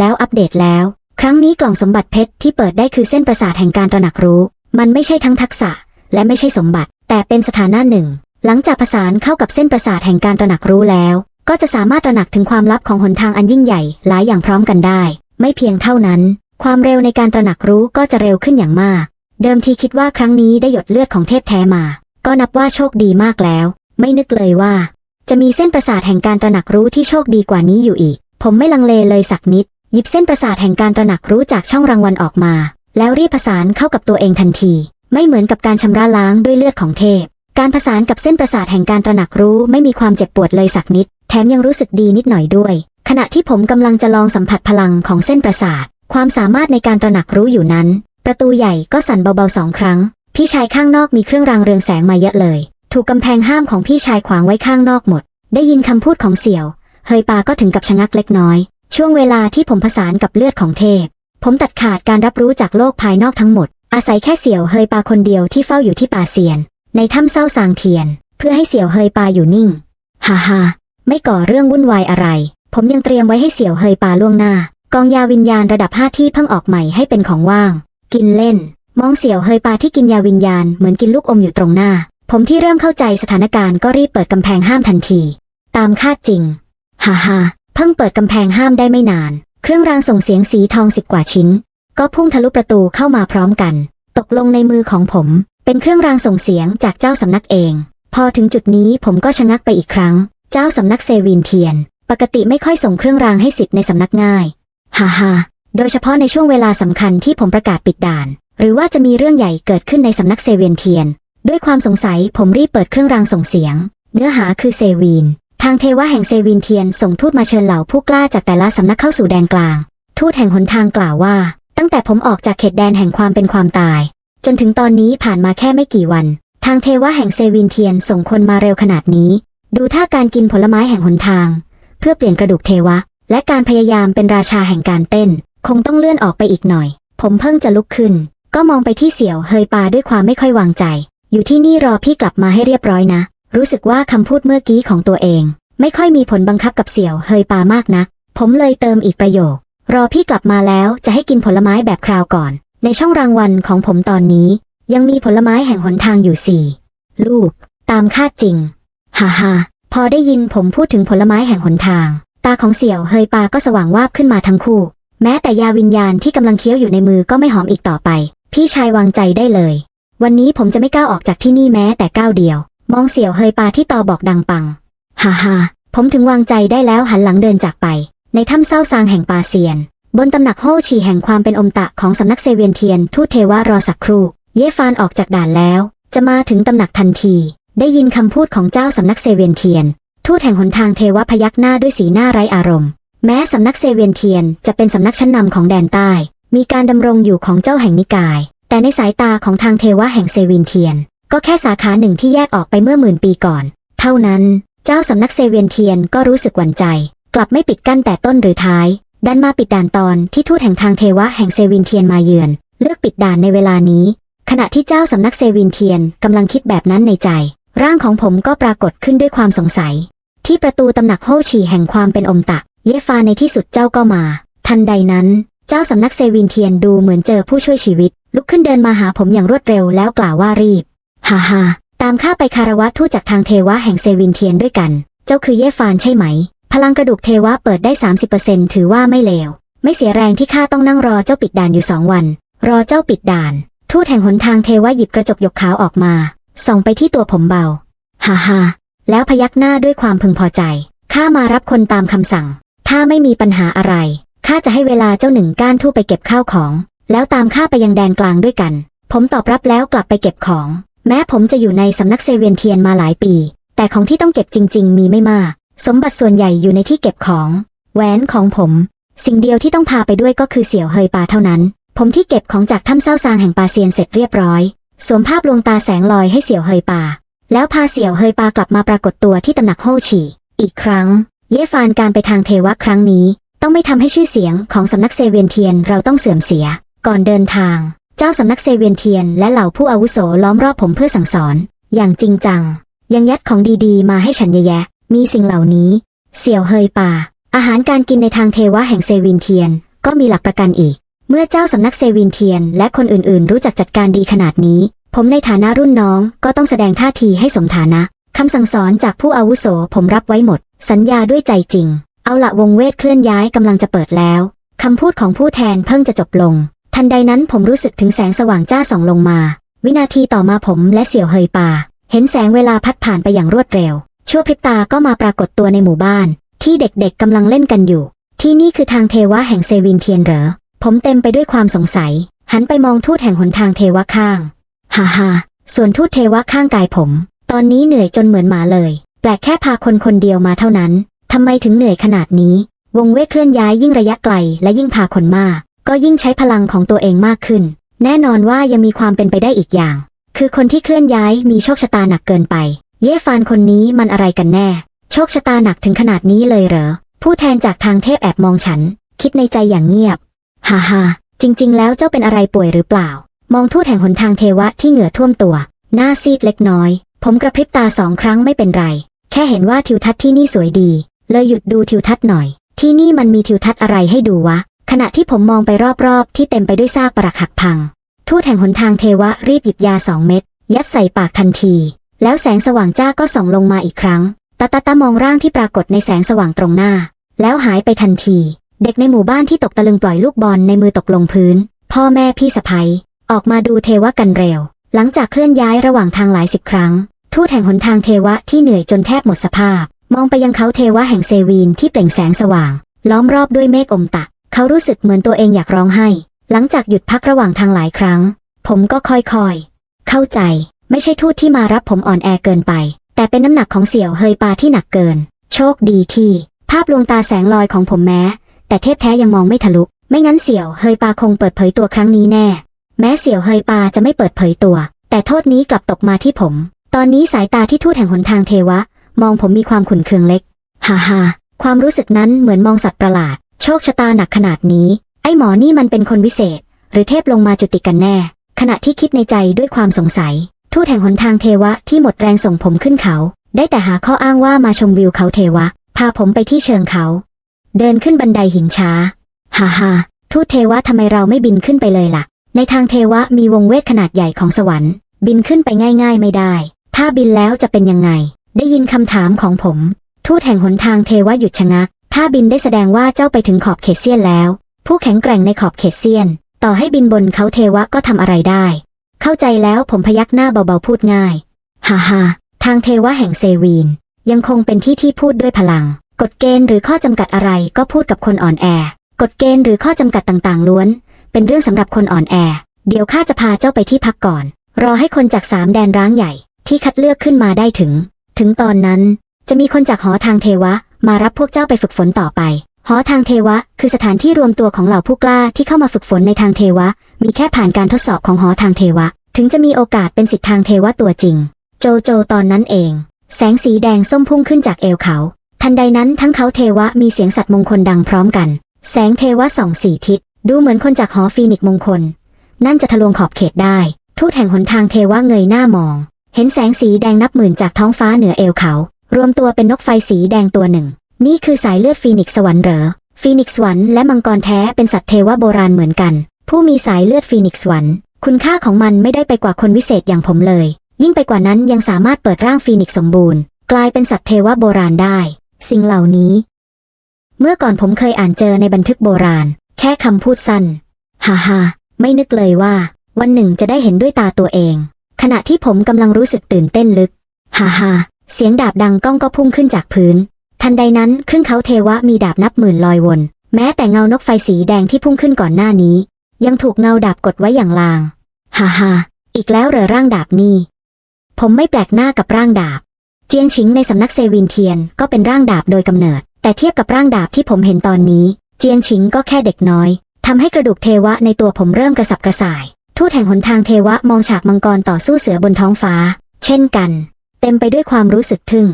แล้วอัปเดตแล้ว ครั้งนี้กล่องสมบัติเพชรที่เปิดได้คือเส้นประสาทแห่งการตระหนักรู้ มันไม่ใช่ทั้งทักษะ และไม่ใช่สมบัติ แต่เป็นสถานะหนึ่ง หลังจากผสานเข้ากับเส้นประสาทแห่งการตระหนักรู้แล้ว ก็จะสามารถตระหนักถึงความลับของหนทางอันยิ่งใหญ่หลายอย่างพร้อมกันได้ ไม่เพียงเท่านั้น ความเร็วในการตระหนักรู้ก็จะเร็วขึ้นอย่างมาก เดิมทีคิดว่าครั้งนี้ได้หยดเลือดของเทพแท้มา ก็นับว่าโชคดีมากแล้ว ไม่นึกเลยว่า จะมีเส้นประสาทแห่งการตระหนักรู้ที่โชคดีกว่านี้อยู่อีก ผมไม่ลังเลเลยสักนิด หยิบเส้นประสาทแห่งการตระหนักรู้จากช่องรางวัลออกมา แล้วรีบผสานเข้ากับตัวเองทันที ไม่เหมือนกับการชำระล้างด้วยเลือดของเทพ การผสานกับเส้นประสาทแห่งการตระหนักรู้ไม่มีความเจ็บปวดเลยสักนิด แถมยังรู้สึกดีนิดหน่อยด้วย ขณะที่ผมกำลังจะลองสัมผัสพลังของเส้นประสาท ความสามารถในการตระหนักรู้อยู่นั้น ประตูใหญ่ก็สั่นเบาๆสองครั้ง พี่ชายข้างนอกมีเครื่องรางเรืองแสงมาเยอะเลย ถูกกำแพงห้ามของพี่ชายขวางไว้ข้างนอกหมด ได้ยินคำพูดของเสี่ยว เฮยปาก็ถึงกับชะงักเล็กน้อย ช่วงเวลาที่ผมผสานกับเลือดของเทพ ผมตัดขาดการรับรู้จากโลกภายนอกทั้งหมด อาศัยแค่เสี่ยวเฮยปาคนเดียวที่เฝ้าอยู่ที่ป่าเซียน ในถ้ำเศร้าซางเทียน เพื่อให้เสี่ยวเฮยปาอยู่นิ่ง ฮ่าฮ่าไม่ก่อเรื่องวุ่นวายอะไร ผมยังเตรียมไว้ให้เสี่ยวเฮยปาล่วงหน้า กองยาวิญญาณระดับห้าที่เพิ่งออกใหม่ให้เป็นของว่าง กินเล่น มองเสี่ยวเฮยปาที่กินยาวิญญาณเหมือนกินลูกอมอยู่ตรงหน้า ผมที่เริ่มเข้าใจสถานการณ์ก็รีบเปิดกำแพงห้ามทันที ตามคาดจริง ฮ่าฮ่า เพิ่งเปิดกำแพงห้ามได้ไม่นาน เครื่องรางส่งเสียงสีทองสิบกว่าชิ้น ก็พุ่งทะลุประตูเข้ามาพร้อมกัน ตกลงในมือของผม เป็นเครื่องรางส่งเสียงจากเจ้าสำนักเอง พอถึงจุดนี้ผมก็ชะงักไปอีกครั้ง เจ้าสำนักเซวีนเทียน ปกติไม่ค่อยส่งเครื่องรางให้สิทธิ์ในสำนักง่ายฮ่าฮ่าโดยเฉพาะในช่วงเวลาสำคัญที่ผมประกาศปิดด่าน หรือว่าจะมีเรื่องใหญ่เกิดขึ้นในสำนักเซเวียนเทียน ด้วยความสงสัยผมรีบเปิดเครื่องรางส่งเสียง เนื้อหาคือเซวีน ทางเทวะแห่งเซวีนเทียนส่งทูตมาเชิญเหล่าผู้กล้าจากแต่ละสำนักเข้าสู่แดนกลาง ทูตแห่งหนทางกล่าวว่า ตั้งแต่ผมออกจากเขตแดนแห่งความเป็นความตาย จนถึงตอนนี้ผ่านมาแค่ไม่กี่วัน ทางเทวะแห่งเซวีนเทียนส่งคนมาเร็วขนาดนี้ ดูท่าการกินผลไม้แห่งหนทาง เพื่อเปลี่ยนกระดูกเทวะ และการพยายามเป็นราชาแห่งการเต้น คงต้องเลื่อนออกไปอีกหน่อย ผมเพิ่งจะลุกขึ้น ก็มองไปที่เสี่ยวเฮยปาด้วยความไม่ค่อย วางใจ อยู่ที่นี่รอพี่กลับมาให้เรียบร้อยนะ รู้สึกว่าคำพูดเมื่อกี้ของตัวเอง ไม่ค่อยมีผลบังคับกับเสี่ยวเฮยปามากนัก ผมเลยเติมอีกประโยค รอพี่กลับมาแล้วจะให้กินผลไม้แบบคราวก่อน ในช่องรางวัลของผมตอนนี้ ยังมีผลไม้แห่งหนทางอยู่สี่ลูก ตามคาดจริงฮ่าฮ่าพอได้ยินผมพูดถึงผลไม้แห่งหนทาง ตาของเสี่ยวเฮยปาก็สว่างวาบขึ้นมาทั้งคู่ แม้แต่ยาวิญญาณที่กำลังเคี้ยวอยู่ในมือก็ไม่หอมอีกต่อไป พี่ชายวางใจได้เลย วันนี้ผมจะไม่ก้าวออกจากที่นี่แม้แต่ก้าวเดียว มองเสี่ยวเฮยปาที่ตอบอกดังปัง ฮ่าฮ่าผมถึงวางใจได้แล้วหันหลังเดินจากไป ในถ้ำเศร้าซางแห่งปาเซียน บนตำหนักโฮชีแห่งความเป็นอมตะของสำนักเซเวียนเทียน ทูตเทวะรอสักครู่ เยฟานออกจากด่านแล้ว จะมาถึงตำหนักทันที ได้ยินคำพูดของเจ้าสำนักเซเวียนเทียน ทูตแห่งหนทางเทวพยักหน้าด้วยสีหน้าไร้อารมณ์ แม้สำนักเซเวียนเทียนจะเป็นสำนักชั้นนำของแดนใต้ มีการดำรงอยู่ของเจ้าแห่งนิกาย แต่ในสายตาของทางเทวะแห่งเซเวียนเทียน ก็แค่สาขาหนึ่งที่แยกออกไปเมื่อหมื่นปีก่อน เท่านั้น เจ้าสำนักเซเวียนเทียนก็รู้สึกหวั่นใจ กลับไม่ปิดกั้นแต่ต้นหรือท้าย ดันมาปิดด่านตอนที่ทูตแห่งทางเทวะแห่งเซวียนเทียนมาเยือน เลือกปิดด่านในเวลานี้ ขณะที่เจ้าสำนักเซวียนเทียนกำลังคิดแบบนั้นในใจ ร่างของผมก็ปรากฏขึ้นด้วยความสงสัย ที่ประตูตำหนักโฮชีแห่งความเป็นอมตะ เยฟาในที่สุดเจ้าก็มา ทันใดนั้น เจ้าสำนักเซวินเทียนดูเหมือนเจอผู้ช่วยชีวิต ลุกขึ้นเดินมาหาผมอย่างรวดเร็วแล้วกล่าวว่ารีบ ฮ่าฮ่าตามข้าไปคารวะทูตจากทางเทวะแห่งเซวินเทียนด้วยกัน เจ้าคือเยฟานใช่ไหม พลังกระดูกเทวะเปิดได้ 30%ถือว่าไม่เลว ไม่เสียแรงที่ข้าต้องนั่งรอเจ้าปิดด่านอยู่สองวัน รอเจ้าปิดด่าน ทูตแห่งหนทางเทวะหยิบกระจกหยกขาวออกมา ส่องไปที่ตัวผมเบา ฮ่าฮ่าแล้วพยักหน้าด้วยความพึงพอใจ ข้ามารับคนตามคำสั่ง ถ้าไม่มีปัญหาอะไร ข้าจะให้เวลาเจ้าหนึ่งก้านทู่ไปเก็บข้าวของ แล้วตามข้าไปยังแดนกลางด้วยกัน ผมตอบรับแล้วกลับไปเก็บของ แม้ผมจะอยู่ในสำนักเซเวียนเทียนมาหลายปี แต่ของที่ต้องเก็บจริง ๆ มีไม่มาก สมบัติส่วนใหญ่อยู่ในที่เก็บของ แหวนของผม สิ่งเดียวที่ต้องพาไปด้วยก็คือเสี่ยวเฮยปาเท่านั้น ผมที่เก็บของจากถ้ำเศร้าซางแห่งปาเซียนเสร็จเรียบร้อย สวมภาพลวงตาแสงลอยให้เสี่ยวเฮยปา แล้วพาเสี่ยวเฮยปากลับมาปรากฏตัวที่ตำหนักโฮฉีอีกครั้ง เย่ฟานการไปทางเทวะครั้งนี้ ต้องไม่ทำให้ชื่อเสียงของสำนักเซเวียนเทียนเราต้องเสื่อมเสีย ก่อนเดินทาง เจ้าสำนักเซเวียนเทียนและเหล่าผู้อาวุโสล้อมรอบผมเพื่อสั่งสอน อย่างจริงจัง ยังยัดของดีๆ มาให้ฉันเยอะแยะ มีสิ่งเหล่านี้ เสี่ยวเฮยป่า อาหารการกินในทางเทวะแห่งเซวียนเทียน ก็มีหลักประกันอีก เมื่อเจ้าสำนักเซวินเทียน และคนอื่นๆ รู้จักจัดการดีขนาดนี้ ผมในฐานะรุ่นน้องก็ต้องแสดงท่าทีให้สมฐานะคำสั่งสอนจากผู้อาวุโสผมรับไว้หมด สัญญาด้วยใจจริง เอาละวงเวทเคลื่อนย้ายกำลังจะเปิดแล้วคำพูดของผู้แทนเพิ่งจะจบลง ทันใดนั้นผมรู้สึกถึงแสงสว่างจ้าส่องลงมา วินาทีต่อมาผมและเสี่ยวเฮยป่า เห็นแสงเวลาพัดผ่านไปอย่างรวดเร็ว ชั่วพริบตาก็มาปรากฏตัวในหมู่บ้าน ที่เด็กๆกำลังเล่นกันอยู่ ที่นี่คือทางเทวะแห่งเซวินเทียนเหรอ ผมเต็มไปด้วยความสงสัย หันไปมองทูตแห่งหนทางเทวะข้างฮ่าฮ่าส่วนทูตเทวะข้างกายผม ตอนนี้เหนื่อยจนเหมือนหมาเลย แปลกแค่พาคนคนเดียวมาเท่านั้นทำไมถึงเหนื่อยขนาดนี้ วงเวทเคลื่อนย้ายยิ่งระยะไกลและยิ่งพาคนมาก ก็ยิ่งใช้พลังของตัวเองมากขึ้น แน่นอนว่ายังมีความเป็นไปได้อีกอย่าง คือคนที่เคลื่อนย้ายมีโชคชะตาหนักเกินไป เย่ฟานคนนี้มันอะไรกันแน่ โชคชะตาหนักถึงขนาดนี้เลยเหรอ ผู้แทนจากทางเทพแอบมองฉัน คิดในใจอย่างเงียบ ฮ่าฮ่าจริง ๆ แล้วเจ้าเป็นอะไรป่วยหรือเปล่า มองทูตแห่งหนทางเทวะที่เหงื่อท่วมตัว หน้าซีดเล็กน้อย ผมกระพริบตาสองครั้งไม่เป็นไร แค่เห็นว่าทิวทัศน์ที่นี่สวยดี เลยหยุดดูทิวทัศน์หน่อย ที่นี่มันมีทิวทัศน์อะไรให้ดูวะ ขณะที่ผมมองไปรอบๆ ที่เต็มไปด้วยซากปรักหักพัง ทูตแห่งหนทางเทวะรีบหยิบยาสองเม็ด ยัดใส่ปากทันที แล้วแสงสว่างจ้าก็ส่องลงมาอีกครั้ง ตาตาตามองร่างที่ปรากฏในแสงสว่างตรงหน้า แล้วหายไปทันที เด็กในหมู่บ้านที่ตกตะลึงปล่อยลูกบอลในมือตกลงพื้น พ่อแม่พี่สะพ้ยออกมาดูเทวะกันเร็ว หลังจากเคลื่อนย้ายระหว่างทางหลายสิบครั้ง ทูตแห่งหนทางเทวะที่เหนื่อยจนแทบหมดสภาพ มองไปยังเขาเทวะแห่งเซวีนที่เปล่งแสงสว่าง ล้อมรอบด้วยเมฆอมตะ เขารู้สึกเหมือนตัวเองอยากร้องไห้ หลังจากหยุดพักระหว่างทางหลายครั้ง ผมก็ค่อยๆ เข้าใจ ไม่ใช่ทูตที่มารับผมอ่อนแอเกินไป แต่เป็นน้ำหนักของเสี่ยวเฮยปาที่หนักเกิน โชคดีที่ ภาพลวงตาแสงลอยของผมแม้ แต่เทพแท้ยังมองไม่ทะลุไม่งั้นเสี่ยวเฮยปาคงเปิดเผยตัวครั้งนี้แน่ แม้เสี่ยวเฮยปาจะไม่เปิดเผยตัว แต่โทษนี้กลับตกมาที่ผม ตอนนี้สายตาที่ทูตแห่งหนทางเทวะ มองผมมีความขุ่นเคืองเล็ก ฮ่าฮ่าความรู้สึกนั้นเหมือนมองสัตว์ประหลาด โชคชะตาหนักขนาดนี้ ไอ้หมอนี่มันเป็นคนวิเศษ หรือเทพลงมาจุติกันแน่ ขณะที่คิดในใจด้วยความสงสัย ทูตแห่งหนทางเทวะที่หมดแรงส่งผมขึ้นเขา ได้แต่หาข้ออ้างว่ามาชมวิวเขาเทวะ พาผมไปที่เชิงเขา เดินขึ้นบันไดหินช้าฮ่าฮ่าทูตเทวะทำไมเราไม่บินขึ้นไปเลยล่ะ ในทางเทวะมีวงเวทขนาดใหญ่ของสวรรค์ บินขึ้นไปง่าย ๆ ไม่ได้ ถ้าบินแล้วจะเป็นยังไง ได้ยินคำถามของผม ทูตแห่งหนทางเทวะหยุดชะงัก ถ้าบินได้แสดงว่าเจ้าไปถึงขอบเขตเซียนแล้ว ผู้แข็งแกร่งในขอบเขตเซียน ต่อให้บินบนเขาเทวะก็ทำอะไรได้ เข้าใจแล้วผมพยักหน้าเบาๆพูดง่ายฮ่าฮ่าทางเทวะแห่งเซวีน ยังคงเป็นที่ที่พูดด้วยพลัง กฎเกณฑ์หรือข้อจำกัดอะไรก็พูดกับคนอ่อนแอ กฎเกณฑ์หรือข้อจำกัดต่างๆล้วน เป็นเรื่องสำหรับคนอ่อนแอ เดี๋ยวข้าจะพาเจ้าไปที่พักก่อน รอให้คนจากสามแดนร้างใหญ่ ที่คัดเลือกขึ้นมาได้ถึง ถึงตอนนั้น จะมีคนจากหอทางเทวะ มารับพวกเจ้าไปฝึกฝนต่อไป หอทางเทวะ คือสถานที่รวมตัวของเหล่าผู้กล้าที่เข้ามาฝึกฝนในทางเทวะ มีแค่ผ่านการทดสอบของหอทางเทวะ ถึงจะมีโอกาสเป็นสิทธิทางเทวะตัวจริง โจโจตอนนั้นเอง แสงสีแดงส้มพุ่งขึ้นจากเอวเขา ทันใดนั้นทั้งเขาเทวะมีเสียงสัตว์มงคลดังพร้อมกัน แสงเทวะส่องสี่ทิศ ดูเหมือนคนจากหอฟีนิกซ์มงคล นั่นจะทะลวงขอบเขตได้ ทูตแห่งหนทางเทวะเงยหน้ามอง เห็นแสงสีแดงนับหมื่นจากท้องฟ้าเหนือเอวเขา รวมตัวเป็นนกไฟสีแดงตัวหนึ่ง นี่คือสายเลือดฟีนิกซ์สวรรค์เหรอฟีนิกซ์สวรรค์และมังกรแท้เป็นสัตว์เทวโบราณเหมือนกัน ผู้มีสายเลือดฟีนิกซ์สวรรค์คุณค่าของมันไม่ได้ไปกว่าคนวิเศษอย่างผมเลย ยิ่งไปกว่านั้นยังสามารถเปิดร่างฟีนิกซ์สมบูรณ์ กลายเป็นสัตว์เทวโบราณได้ สิ่งเหล่านี้ เมื่อก่อนผมเคยอ่านเจอในบันทึกโบราณ แค่คำพูดสั้นฮ่าฮ่าไม่นึกเลยว่า วันหนึ่งจะได้เห็นด้วยตาตัวเอง ขณะที่ผมกำลังรู้สึกตื่นเต้นลึกฮ่าฮ่า เสียงดาบดังก้องก็พุ่งขึ้นจากพื้น ทันใดนั้นครึ่งเขาเทวะมีดาบนับหมื่นลอยวน แม้แต่เงานกไฟสีแดงที่พุ่งขึ้นก่อนหน้านี้ ยังถูกเงาดาบกดไว้อย่างลางฮ่าฮ่าอีกแล้วเหรอร่างดาบนี่ ผมไม่แปลกหน้ากับร่างดาบ เจียงชิงในสำนักเซวินเทียนก็เป็นร่างดาบโดยกำเนิด แต่เทียบกับร่างดาบที่ผมเห็นตอนนี้ เจียงชิงก็แค่เด็กน้อยทำให้กระดูกเทวะในตัวผมเริ่มกระสับกระส่าย ทูตแห่งหนทางเทวะมองฉากมังกรต่อสู้เสือบนท้องฟ้า เช่นกัน เต็มไปด้วยความรู้สึกทึ่ง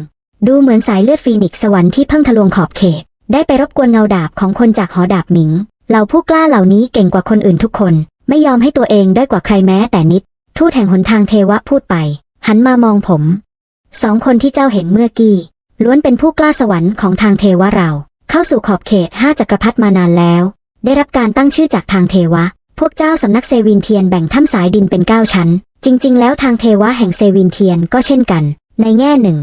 ดูเหมือนสายเลือดฟีนิกซ์สวรรค์ที่เพิ่งทะลวงขอบเขต ได้ไปรบกวนเงาดาบของคนจากหอดาบหมิง เหล่าผู้กล้าเหล่านี้เก่งกว่าคนอื่นทุกคน ไม่ยอมให้ตัวเองด้อยกว่าใครแม้แต่นิด ทูตแห่งหนทางเทวะพูดไป หันมามองผม สองคนที่เจ้าเห็นเมื่อกี้ ล้วนเป็นผู้กล้าสวรรค์ของทางเทวะเรา เข้าสู่ขอบเขตห้าจักรพรรดิมานานแล้ว ได้รับการตั้งชื่อจากทางเทวะ พวกเจ้าสำนักเซวินเทียนแบ่งถ้ำสายดินเป็นเก้าชั้น จริง ๆ แล้วทางเทวะแห่งเซวินเทียนก็เช่นกัน ในแง่หนึ่ง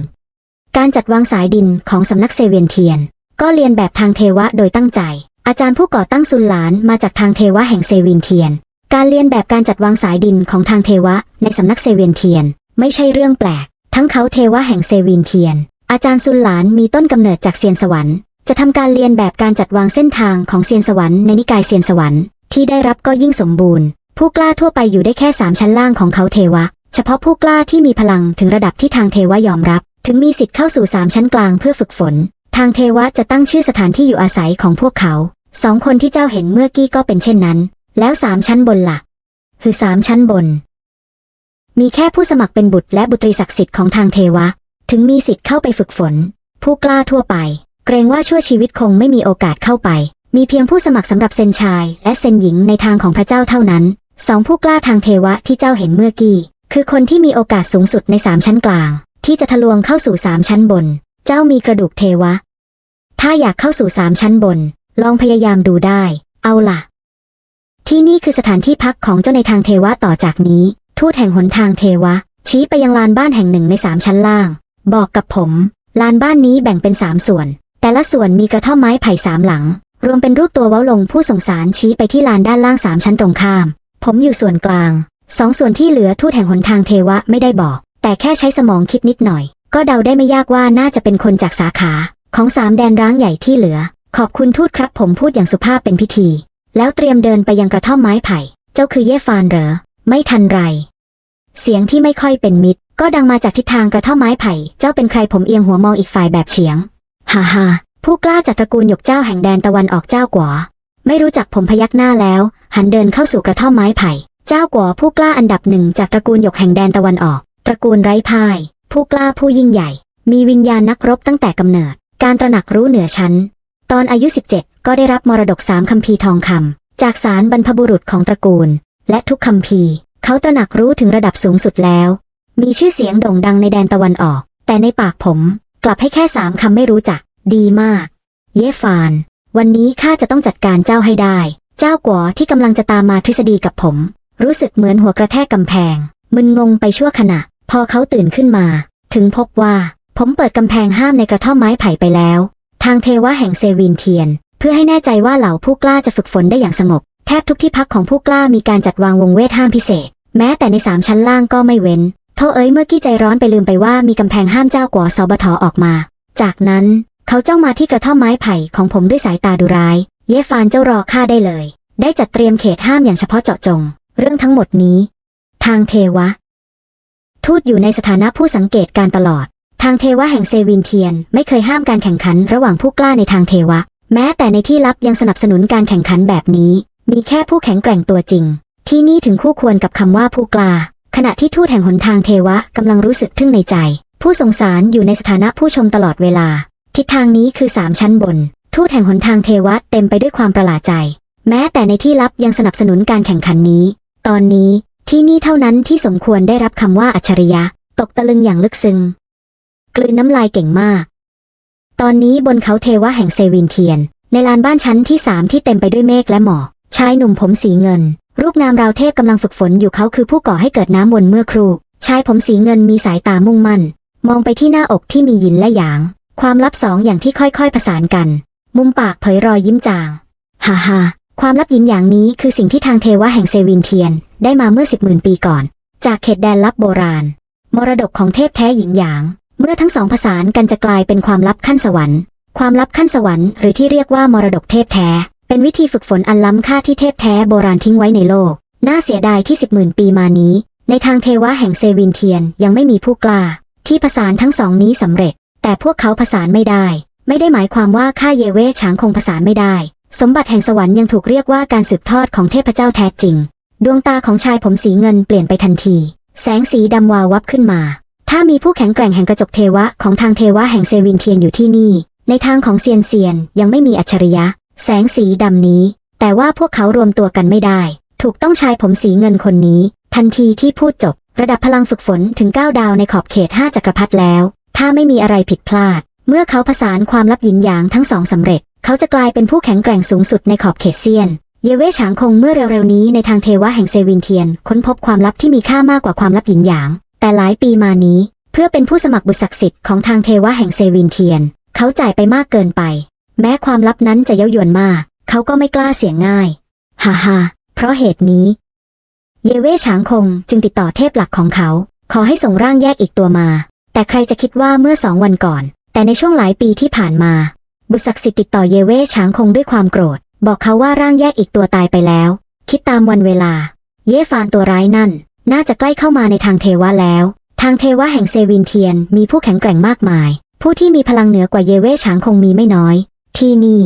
การจัดวางสายดินของสำนักเซเวียนเทียน ก็เรียนแบบทางเทวะโดยตั้งใจ อาจารย์ผู้ก่อตั้งซุนหลานมาจากทางเทวะแห่งเซวียนเทียน การเรียนแบบการจัดวางสายดินของทางเทวะในสำนักเซเวียนเทียน ไม่ใช่เรื่องแปลก ทั้งเขาเทวะแห่งเซวียนเทียน อาจารย์ซุนหลานมีต้นกำเนิดจากเซียนสวรรค์จะทำการเรียนแบบการจัดวางเส้นทางของเซียนสวรรค์ในนิกายเซียนสวรรค์ที่ได้รับก็ยิ่งสมบูรณ์ ผู้กล้าทั่วไปอยู่ได้แค่สามชั้นล่างของเขาเทวะ เฉพาะผู้กล้าที่มีพลังถึงระดับที่ทางเทวะยอมรับ ถึงมีสิทธิ์เข้าสู่สามชั้นกลางเพื่อฝึกฝน ทางเทวะจะตั้งชื่อสถานที่อยู่อาศัยของพวกเขาสองคนที่เจ้าเห็นเมื่อกี้ก็เป็นเช่นนั้น แล้วสามชั้นบนละ่ะ คือสามชั้นบน มีแค่ผู้สมัครเป็นบุตรและบุตรีศักดิ์สิทธิ์ของทางเทวะ ถึงมีสิทธิ์เข้าไปฝึกฝน ผู้กล้าทั่วไป เกรงว่าชั่วชีวิตคงไม่มีโอกาสเข้าไป มีเพียงผู้สมัครสำหรับเซนชายและเซนหญิงในทางของพระเจ้าเท่านั้น สองผู้กล้าทางเทวะที่เจ้าเห็นเมื่อกี้ คือคนที่มีโอกาสสูงสุดในสามชั้นกลาง ที่จะทะลวงเข้าสู่สามชั้นบน เจ้ามีกระดูกเทวะ ถ้าอยากเข้าสู่สามชั้นบน ลองพยายามดูได้ เอาล่ะ ที่นี่คือสถานที่พักของเจ้าในทางเทวะต่อจากนี้ ทูตแห่งหนทางเทวะ ชี้ไปยังลานบ้านแห่งหนึ่งในสามชั้นล่าง บอกกับผม ลานบ้านนี้แบ่งเป็นสามส่วน แต่ละส่วนมีกระท่อมไม้ไผ่สามหลังรวมเป็นรูปตัวเว้าลงผู้สงสารชี้ไปที่ลานด้านล่างสามชั้นตรงข้าม ผมอยู่ส่วนกลาง สองส่วนที่เหลือทูตแห่งหนทางเทวะไม่ได้บอก แต่แค่ใช้สมองคิดนิดหน่อย ก็เดาได้ไม่ยากว่าน่าจะเป็นคนจากสาขา ของสามแดนร้างใหญ่ที่เหลือ ขอบคุณทูตครับผมพูดอย่างสุภาพเป็นพิธี แล้วเตรียมเดินไปยังกระท่อมไม้ไผ่ เจ้าคือเย่ฟานเหรอ ไม่ทันไร เสียงที่ไม่ค่อยเป็นมิตร ก็ดังมาจากทิศทางกระท่อมไม้ไผ่ เจ้าเป็นใครผมเอียงหัวมองอีกฝ่ายแบบเฉียง ฮ่าฮ่าผู้กล้าจากตระกูลหยกเจ้าแห่งแดนตะวันออกเจ้ากว่า ไม่รู้จักผมพยักหน้าแล้ว หันเดินเข้าสู่กระท่อมไม้ไผ่ เจ้ากว่าผู้กล้าอันดับหนึ่งจากตระกูลหยกแห่งแดนตะวันออก ตระกูลไร้พ่าย ผู้กล้าผู้ยิ่งใหญ่ มีวิญญาณนักรบตั้งแต่กำเนิด การตระหนักรู้เหนือชั้น ตอนอายุ 17 ก็ได้รับมรดกสามคัมภีร์ทองคำจากสารบรรพบุรุษของตระกูล และทุกคัมภีร์ เขาตระหนักรู้ถึงระดับสูงสุดแล้ว มีชื่อเสียงโด่งดังในแดนตะวันออก แต่ในปากผม กลับให้แค่สามคำไม่รู้จัก ดีมาก เย่ฟาน วันนี้ข้าจะต้องจัดการเจ้าให้ได้ เจ้ากวที่กำลังจะตามมาทฤษฎีกับผม รู้สึกเหมือนหัวกระแทกกำแพง มึนงงไปชั่วขณะ พอเขาตื่นขึ้นมา ถึงพบว่า ผมเปิดกำแพงห้ามในกระท่อมไม้ไผ่ไปแล้ว ทางเทวะแห่งเซวินเทียน เพื่อให้แน่ใจว่าเหล่าผู้กล้าจะฝึกฝนได้อย่างสงบ แทบทุกที่พักของผู้กล้ามีการจัดวางวงเวทห้ามพิเศษ แม้แต่ในสามชั้นล่างก็ไม่เว้นโทเอ้ยเมื่อกี้ใจร้อนไปลืมไปว่ามีกำแพงห้ามเจ้ากวอสบทออกมา จากนั้น เขาจ้องมาที่กระท่อมไม้ไผ่ของผมด้วยสายตาดุร้าย เย่ฟานเจ้ารอข้าได้เลย ได้จัดเตรียมเขตห้ามอย่างเฉพาะเจาะจง เรื่องทั้งหมดนี้ ทางเทวะ ทูตอยู่ในสถานะผู้สังเกตการตลอด ทางเทวะแห่งเซวินเทียน ไม่เคยห้ามการแข่งขันระหว่างผู้กล้าในทางเทวะ แม้แต่ในที่ลับยังสนับสนุนการแข่งขันแบบนี้ มีแค่ผู้แข็งแกร่งตัวจริง ที่นี่ถึงคู่ควรกับคำว่าผู้กล้า ขณะที่ทูตแห่งหนทางเทวะกำลังรู้สึกทึ่งในใจ ผู้สงสารอยู่ในสถานะผู้ชมตลอดเวลา ทิศทางนี้คือสามชั้นบน ทูตแห่งหนทางเทวะเต็มไปด้วยความประหลาดใจ แม้แต่ในที่ลับยังสนับสนุนการแข่งขันนี้ ตอนนี้ที่นี่เท่านั้นที่สมควรได้รับคำว่าอัจฉริยะ ตกตะลึงอย่างลึกซึ้งกลืนน้ำลายเก่งมาก ตอนนี้บนเขาเทวะแห่งเซวินเทียน ในลานบ้านชั้นที่สามที่เต็มไปด้วยเมฆและหมอกชายหนุ่มผมสีเงิน รูปงามราวเทพกำลังฝึกฝนอยู่เขาคือผู้ก่อให้เกิดน้ำวนเมื่อครู่ชายผมสีเงินมีสายตามุ่งมั่น มองไปที่หน้าอกที่มีหยินและหยาง ความลับสองอย่างที่ค่อยๆผสานกัน มุมปากเผยรอยยิ้มจาง ฮ่าฮ่าความลับยินหยางนี้คือสิ่งที่ทางเทวะแห่งเซวินเทียน ได้มาเมื่อสิบหมื่นปีก่อน จากเขตแดนลับโบราณ มรดกของเทพแท้หยินหยาง เมื่อทั้งสองผสานกันจะกลายเป็นความลับขั้นสวรรค์ ความลับขั้นสวรรค์หรือที่เรียกว่ามรดกเทพแท้ เป็นวิธีฝึกฝนอันล้ำค่าที่เทพแท้โบราณทิ้งไว้ในโลก น่าเสียดายที่สิบหมื่นปีมานี้ ในทางเทวะแห่งเซวินเทียนยังไม่มีผู้กล้า ที่ผสานทั้งสองนี้สำเร็จ แต่พวกเขาผสานไม่ได้ ไม่ได้หมายความว่าข้าเยเว่ฉางคงผสานไม่ได้ สมบัติแห่งสวรรค์ยังถูกเรียกว่าการสืบทอดของเทพเจ้าแท้จริง ดวงตาของชายผมสีเงินเปลี่ยนไปทันที แสงสีดำวาววับขึ้นมา ถ้ามีผู้แข็งแกร่งแห่งกระจกเทวะของทางเทวะแห่งเซวินเทียนอยู่ที่นี่ ในทางของเซียนเซียนยังไม่มีอัจฉริยะ แสงสีดำนี้ แต่ว่าพวกเขารวมตัวกันไม่ได้ ถูกต้องชายผมสีเงินคนนี้ ทันทีที่พูดจบ ระดับพลังฝึกฝนถึง 9 ดาวในขอบเขต 5 จักรพรรดิแล้ว ถ้าไม่มีอะไรผิดพลาด เมื่อเขาผสานความลับหยินหยางทั้งสองสำเร็จ เขาจะกลายเป็นผู้แข็งแกร่งสูงสุดในขอบเขตเซียน เยเว่ฉางคงเมื่อเร็วๆนี้ในทางเทวะแห่งเซวินเทียน ค้นพบความลับที่มีค่ามากกว่าความลับหยินหยาง แต่หลายปีมานี้ เพื่อเป็นผู้สมัครบุตรศักดิ์สิทธิ์ของทางเทวะแห่งเซวินเทียน เขาจ่ายไปมากเกินไป แม้ความลับนั้นจะเย้ายวนมาก เขาก็ไม่กล้าเสี่ยงง่ายฮ่าฮ่าเพราะเหตุนี้ เยเว่ฉางคงจึงติดต่อเทพหลักของเขา ขอให้ส่งร่างแยกอีกตัวมา แต่ใครจะคิดว่าเมื่อสองวันก่อน แต่ในช่วงหลายปีที่ผ่านมา บุศักสิทธิ์ติดต่อเยเว่ฉางคงด้วยความโกรธ บอกเขาว่าร่างแยกอีกตัวตายไปแล้ว คิดตามวันเวลา เย่ฟานตัวร้ายนั่น น่าจะใกล้เข้ามาในทางเทวะแล้ว ทางเทวะแห่งเซวินเทียนมีผู้แข็งแกร่งมากมาย ผู้ที่มีพลังเหนือกว่าเยเว่ฉางคงมีไม่น้อย ที่นี่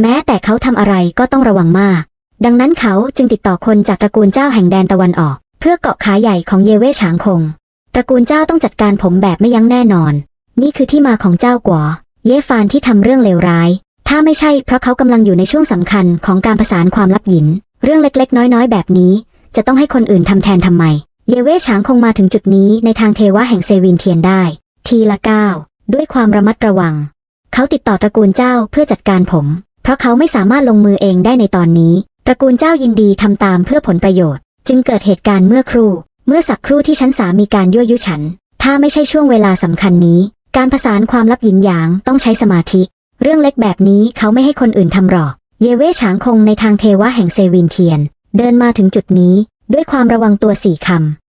แม้แต่เขาทำอะไรก็ต้องระวังมาก ดังนั้นเขาจึงติดต่อคนจากตระกูลเจ้าแห่งแดนตะวันออก เพื่อเกาะขาใหญ่ของเยเว่ฉางคง ระกูลเจ้าต้องจัดการผมแบบไม่ยั้งแน่นอน นี่คือที่มาของเจ้ากวเย่ฟานที่ทำเรื่องเลวร้าย ถ้าไม่ใช่เพราะเขากำลังอยู่ในช่วงสำคัญของการประสานความลับหยิน เรื่องเล็กๆ น้อยๆ แบบนี้ จะต้องให้คนอื่นทำแทนทำไม เยเว่ฉางคงมาถึงจุดนี้ในทางเทวะแห่งเซวินเทียนได้ ทีละก้าวด้วยความระมัดระวัง เขาติดต่อตระกูลเจ้าเพื่อจัดการผม เพราะเขาไม่สามารถลงมือเองได้ในตอนนี้ ตระกูลเจ้ายินดีทำตามเพื่อผลประโยชน์ จึงเกิดเหตุการณ์เมื่อครู่ เมื่อสักครู่ที่ชั้นสามมีการยั่วยุฉัน ถ้าไม่ใช่ช่วงเวลาสำคัญนี้ การผสานความลับหยินหยางต้องใช้สมาธิ เรื่องเล็กแบบนี้เขาไม่ให้คนอื่นทำหรอก เยเว่ฉางคงในทางเทวะแห่งเซวินเทียน เดินมาถึงจุดนี้ ด้วยความระวังตัวสี่คำ